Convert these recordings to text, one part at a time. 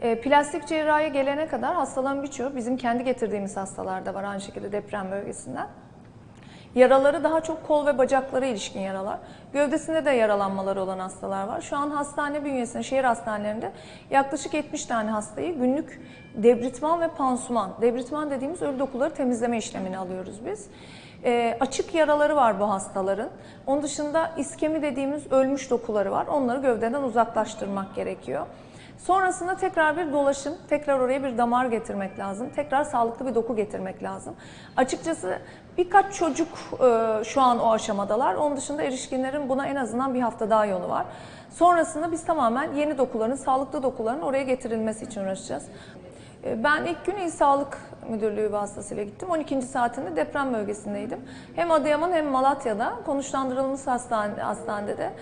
E, plastik cerrahiye gelene kadar hastaların birçoğu bizim kendi getirdiğimiz hastalar da var aynı şekilde deprem bölgesinden. Yaraları daha çok kol ve bacaklara ilişkin yaralar. Gövdesinde de yaralanmaları olan hastalar var. Şu an hastane bünyesinde, şehir hastanelerinde yaklaşık 70 tane hastayı günlük debritman ve pansuman, debritman dediğimiz ölü dokuları temizleme işlemini alıyoruz biz. Ee, açık yaraları var bu hastaların. Onun dışında iskemi dediğimiz ölmüş dokuları var. Onları gövdeden uzaklaştırmak gerekiyor. Sonrasında tekrar bir dolaşım, tekrar oraya bir damar getirmek lazım. Tekrar sağlıklı bir doku getirmek lazım. Açıkçası birkaç çocuk e, şu an o aşamadalar. Onun dışında erişkinlerin buna en azından bir hafta daha yolu var. Sonrasında biz tamamen yeni dokuların, sağlıklı dokuların oraya getirilmesi için uğraşacağız. E, Ben ilk gün İl Sağlık Müdürlüğü vasıtasıyla gittim. 12. saatinde deprem bölgesindeydim. Hem Adıyaman hem Malatya'da konuşlandırılmış hastane, hastanede de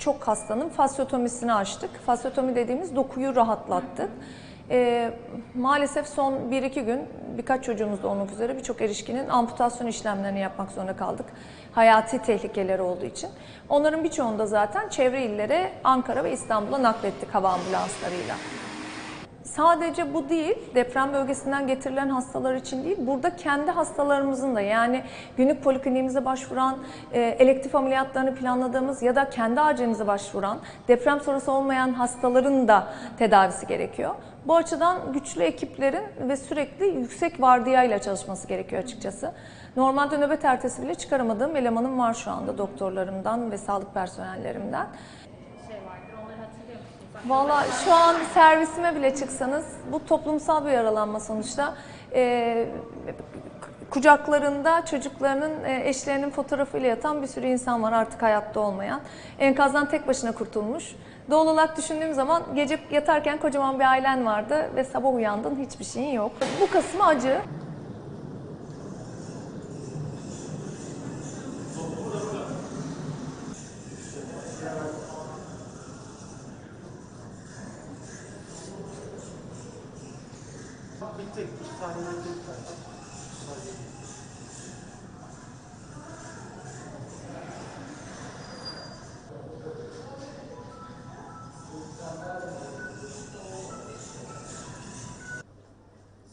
çok hastanın fasyotomisini açtık. Fasyotomi dediğimiz dokuyu rahatlattık. Ee, maalesef son 1-2 gün birkaç çocuğumuz da olmak üzere birçok erişkinin amputasyon işlemlerini yapmak zorunda kaldık. Hayati tehlikeleri olduğu için. Onların birçoğunu da zaten çevre illere Ankara ve İstanbul'a naklettik hava ambulanslarıyla. Sadece bu değil, deprem bölgesinden getirilen hastalar için değil, burada kendi hastalarımızın da yani günlük polikliniğimize başvuran, e, elektif ameliyatlarını planladığımız ya da kendi acilimize başvuran, deprem sonrası olmayan hastaların da tedavisi gerekiyor. Bu açıdan güçlü ekiplerin ve sürekli yüksek vardiyayla çalışması gerekiyor açıkçası. Normalde nöbet ertesi bile çıkaramadığım elemanım var şu anda doktorlarımdan ve sağlık personellerimden. Valla şu an servisime bile çıksanız bu toplumsal bir yaralanma sonuçta. Ee, kucaklarında çocuklarının e, eşlerinin fotoğrafıyla yatan bir sürü insan var artık hayatta olmayan. Enkazdan tek başına kurtulmuş. Doğal olarak düşündüğüm zaman gece yatarken kocaman bir ailen vardı ve sabah uyandın hiçbir şeyin yok. Bu kısmı acı. Bitti. İki tane bitti.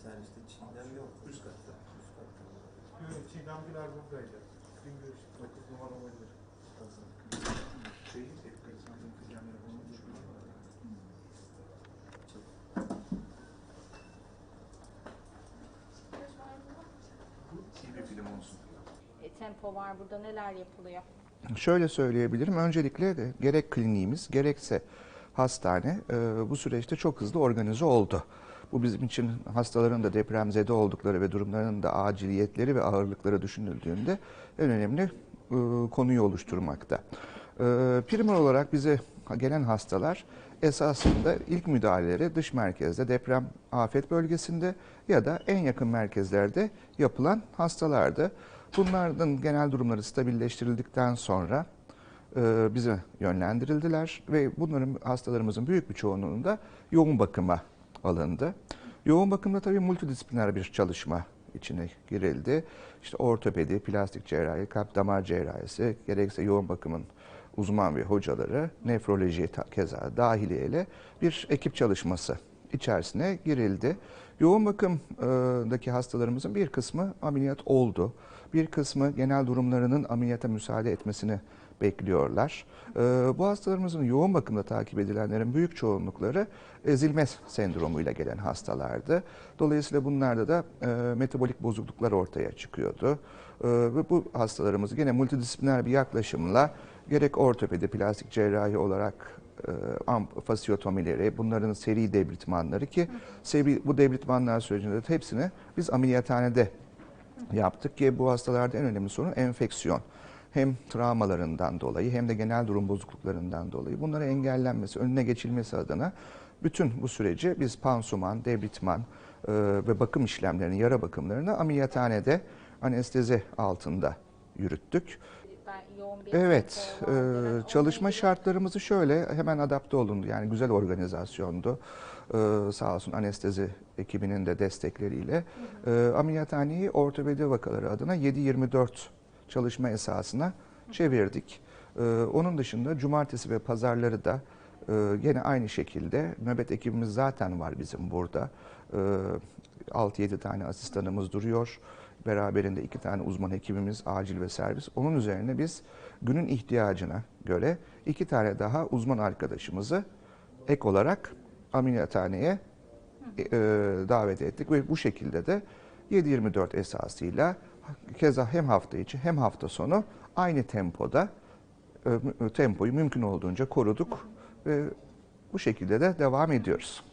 Serviste çiğdem yok. Üst katta. Üst katta. Yok, Çiğdemciler buradaydı. Dün görüştük. 9 numara olabilir. Şey, ekranın kıyamları bulmuş. İyi bir film olsun. E, tempo var burada. Neler yapılıyor? Şöyle söyleyebilirim. Öncelikle de gerek kliniğimiz gerekse hastane e, bu süreçte çok hızlı organize oldu. Bu bizim için hastaların da depremzede oldukları ve durumlarının da aciliyetleri ve ağırlıkları düşünüldüğünde en önemli e, konuyu oluşturmakta. E, primer olarak bize gelen hastalar esasında ilk müdahaleleri dış merkezde, deprem afet bölgesinde ya da en yakın merkezlerde yapılan hastalardı. Bunların genel durumları stabilleştirildikten sonra e, bize yönlendirildiler ve bunların hastalarımızın büyük bir çoğunluğunda da yoğun bakıma alındı. Yoğun bakımda tabii multidisipliner bir çalışma içine girildi. İşte ortopedi, plastik cerrahi, kalp damar cerrahisi, gerekse yoğun bakımın uzman ve hocaları, nefroloji keza dahiliyeyle bir ekip çalışması içerisine girildi. Yoğun bakımdaki hastalarımızın bir kısmı ameliyat oldu. Bir kısmı genel durumlarının ameliyata müsaade etmesini bekliyorlar. Ee, Bu hastalarımızın yoğun bakımda takip edilenlerin büyük çoğunlukları ezilme sendromuyla gelen hastalardı. Dolayısıyla bunlarda da e, metabolik bozukluklar ortaya çıkıyordu. Ee, Ve bu hastalarımız gene multidisipliner bir yaklaşımla gerek ortopedi, plastik cerrahi olarak e, amp- fasyotomileri, bunların seri debritmanları ki seri, bu debritmanlar sürecinde de hepsini biz ameliyathanede yaptık ki bu hastalarda en önemli sorun enfeksiyon. Hem travmalarından dolayı hem de genel durum bozukluklarından dolayı bunları engellenmesi, önüne geçilmesi adına bütün bu süreci biz pansuman, debritman e, ve bakım işlemlerini, yara bakımlarını ameliyathanede anestezi altında yürüttük. Yoğun bir Evet, e, çalışma şartlarımızı şöyle hemen adapte olundu. Yani güzel organizasyondu. E, sağ olsun anestezi ekibinin de destekleriyle. E, ameliyathaneyi ortopedi vakaları adına 7-24 çalışma esasına çevirdik. E, onun dışında cumartesi ve pazarları da Ee, Gene aynı şekilde nöbet ekibimiz zaten var bizim burada. Ee, 6-7 tane asistanımız duruyor. Beraberinde iki tane uzman ekibimiz, acil ve servis. Onun üzerine biz günün ihtiyacına göre iki tane daha uzman arkadaşımızı ek olarak ameliyathaneye e, davet ettik ve bu şekilde de 7-24 esasıyla keza hem hafta içi hem hafta sonu aynı tempoda e, tempoyu mümkün olduğunca koruduk ve bu şekilde de devam ediyoruz.